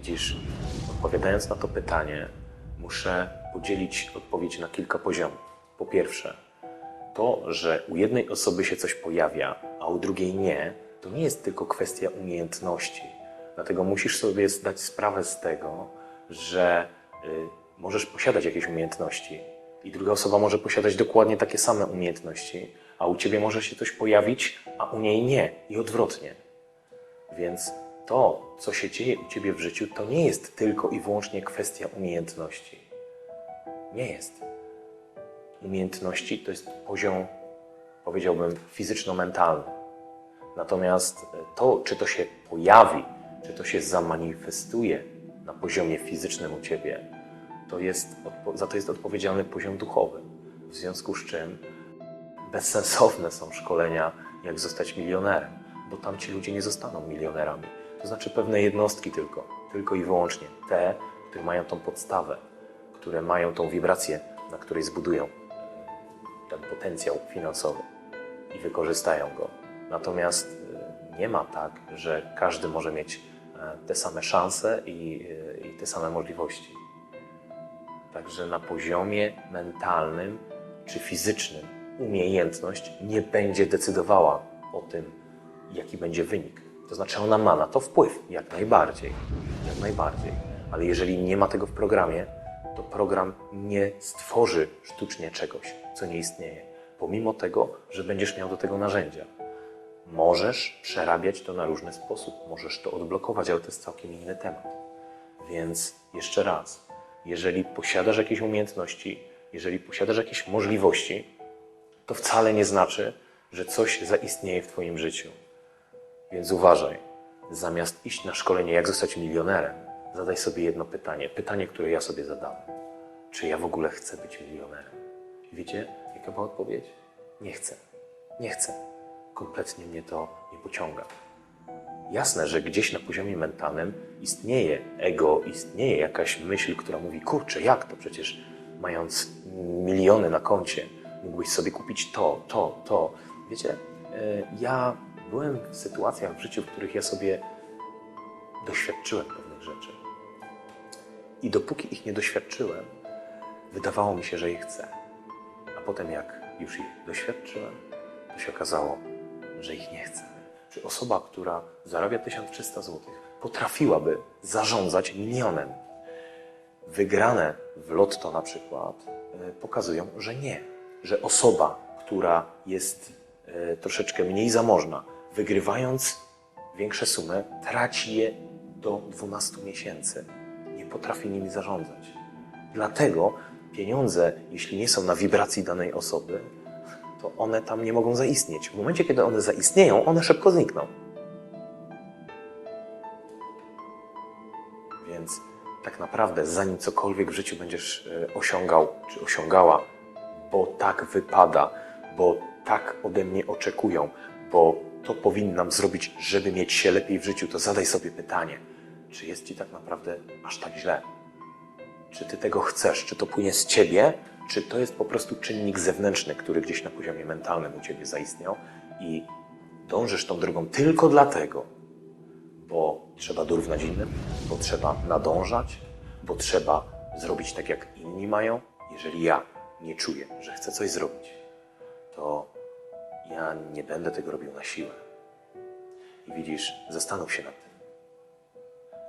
Widzisz, odpowiadając na to pytanie, muszę podzielić odpowiedź na kilka poziomów. Po pierwsze, to, że u jednej osoby się coś pojawia, a u drugiej nie, to nie jest tylko kwestia umiejętności. Dlatego musisz sobie zdać sprawę z tego, że y, możesz posiadać jakieś umiejętności i druga osoba może posiadać dokładnie takie same umiejętności, a u ciebie może się coś pojawić, a u niej nie i odwrotnie. Więc to, co się dzieje u ciebie w życiu, to nie jest tylko i wyłącznie kwestia umiejętności. Nie jest. Umiejętności to jest poziom, powiedziałbym, fizyczno-mentalny. Natomiast to, czy to się pojawi, czy to się zamanifestuje na poziomie fizycznym u ciebie, to jest, za to jest odpowiedzialny poziom duchowy. W związku z czym bezsensowne są szkolenia, jak zostać milionerem, bo tam ci ludzie nie zostaną milionerami. To znaczy pewne jednostki tylko, tylko i wyłącznie te, które mają tą podstawę, które mają tą wibrację, na której zbudują ten potencjał finansowy i wykorzystają go. Natomiast y, nie ma tak, że każdy może mieć e, te same szanse i, y, i te same możliwości. Także na poziomie mentalnym czy fizycznym umiejętność nie będzie decydowała o tym, jaki będzie wynik. To znaczy ona ma na to wpływ, jak najbardziej, jak najbardziej. Ale jeżeli nie ma tego w programie, to program nie stworzy sztucznie czegoś, co nie istnieje, pomimo tego, że będziesz miał do tego narzędzia. Możesz przerabiać to na różny sposób, możesz to odblokować, ale to jest całkiem inny temat. Więc jeszcze raz, jeżeli posiadasz jakieś umiejętności, jeżeli posiadasz jakieś możliwości, to wcale nie znaczy, że coś zaistnieje w Twoim życiu. Więc uważaj, zamiast iść na szkolenie, jak zostać milionerem, zadaj sobie jedno pytanie. Pytanie, które ja sobie zadałem. Czy ja w ogóle chcę być milionerem? I wiecie, jaka była odpowiedź? Nie chcę. Nie chcę. Kompletnie mnie to nie pociąga. Jasne, że gdzieś na poziomie mentalnym istnieje ego, istnieje jakaś myśl, która mówi: Kurczę, jak to przecież mając miliony na koncie, mógłbyś sobie kupić to, to, to. Wiecie, e, ja byłem w sytuacjach w życiu, w których ja sobie doświadczyłem pewnych rzeczy. I dopóki ich nie doświadczyłem, wydawało mi się, że je chcę. A potem, jak już ich doświadczyłem, to się okazało, że ich nie chcę. Czy osoba, która zarabia 1300 zł, potrafiłaby zarządzać milionem? Wygrane w lotto na przykład e, pokazują, że nie. Że osoba, która jest e, troszeczkę mniej zamożna, wygrywając większe sumy, traci je do 12 miesięcy. Nie potrafi nimi zarządzać. Dlatego pieniądze, jeśli nie są na wibracji danej osoby, to one tam nie mogą zaistnieć. W momencie, kiedy one zaistnieją, one szybko znikną. Więc tak naprawdę, zanim cokolwiek w życiu będziesz e, osiągał, czy osiągała, bo tak wypada, bo tak ode mnie oczekują, bo to powinnam zrobić, żeby mieć się lepiej w życiu, to zadaj sobie pytanie, czy jest ci tak naprawdę aż tak źle? Czy ty tego chcesz? Czy to płynie z ciebie? Czy to jest po prostu czynnik zewnętrzny, który gdzieś na poziomie mentalnym u ciebie zaistniał i dążysz tą drogą tylko dlatego, bo trzeba dorównać innym, bo trzeba nadążać, bo trzeba zrobić tak, jak inni mają. Jeżeli ja nie czuję, że chcę coś zrobić, to ja nie będę tego robił na siłę. I widzisz, zastanów się nad tym.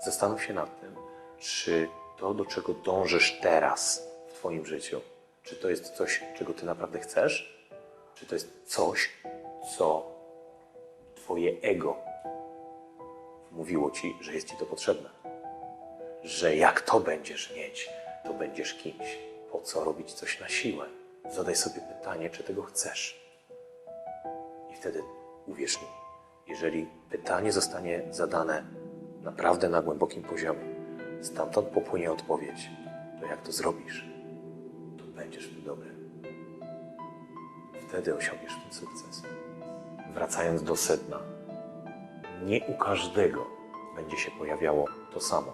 Zastanów się nad tym, czy to, do czego dążysz teraz w Twoim życiu, czy to jest coś, czego Ty naprawdę chcesz, czy to jest coś, co Twoje ego mówiło Ci, że jest Ci to potrzebne. Że jak to będziesz mieć, to będziesz kimś. Po co robić coś na siłę? Zadaj sobie pytanie, czy tego chcesz. Wtedy uwierz mi, jeżeli pytanie zostanie zadane naprawdę na głębokim poziomie, stamtąd popłynie odpowiedź, to jak to zrobisz, to będziesz w tym dobry. Wtedy osiągniesz ten sukces. Wracając do sedna, nie u każdego będzie się pojawiało to samo.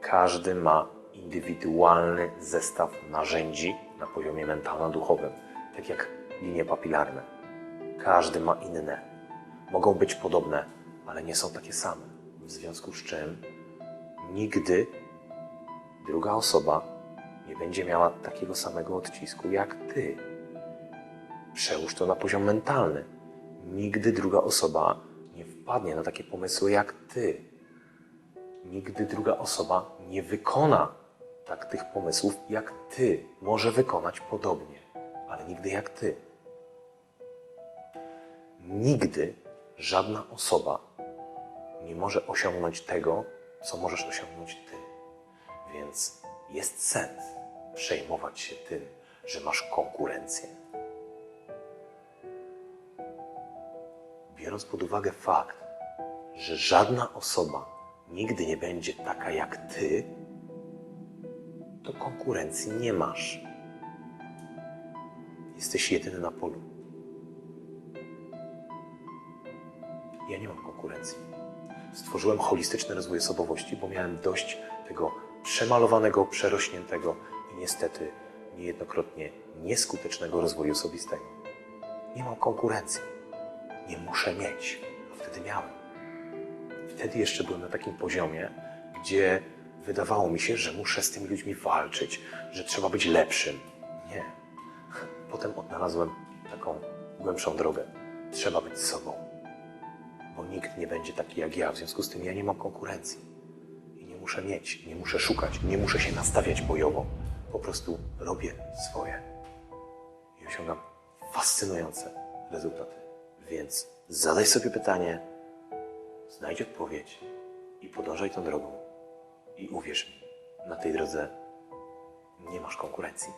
Każdy ma indywidualny zestaw narzędzi na poziomie mentalno-duchowym, tak jak linie papilarne. Każdy ma inne. Mogą być podobne, ale nie są takie same. W związku z czym nigdy druga osoba nie będzie miała takiego samego odcisku jak ty. Przełóż to na poziom mentalny. Nigdy druga osoba nie wpadnie na takie pomysły jak ty. Nigdy druga osoba nie wykona tak tych pomysłów jak ty. Może wykonać podobnie, ale nigdy jak ty. Nigdy żadna osoba nie może osiągnąć tego, co możesz osiągnąć ty. Więc jest sens przejmować się tym, że masz konkurencję. Biorąc pod uwagę fakt, że żadna osoba nigdy nie będzie taka jak ty, to konkurencji nie masz. Jesteś jedyny na polu. Ja nie mam konkurencji. Stworzyłem holistyczny rozwój osobowości, bo miałem dość tego przemalowanego, przerośniętego i niestety niejednokrotnie nieskutecznego rozwoju osobistego. Nie mam konkurencji. Nie muszę mieć, a wtedy miałem. Wtedy jeszcze byłem na takim poziomie, gdzie wydawało mi się, że muszę z tymi ludźmi walczyć, że trzeba być lepszym. Nie. Potem odnalazłem taką głębszą drogę. Trzeba być sobą nikt nie będzie taki jak ja. W związku z tym ja nie mam konkurencji. I nie muszę mieć, nie muszę szukać, nie muszę się nastawiać bojowo. Po prostu robię swoje. I osiągam fascynujące rezultaty. Więc zadaj sobie pytanie, znajdź odpowiedź i podążaj tą drogą. I uwierz mi, na tej drodze nie masz konkurencji.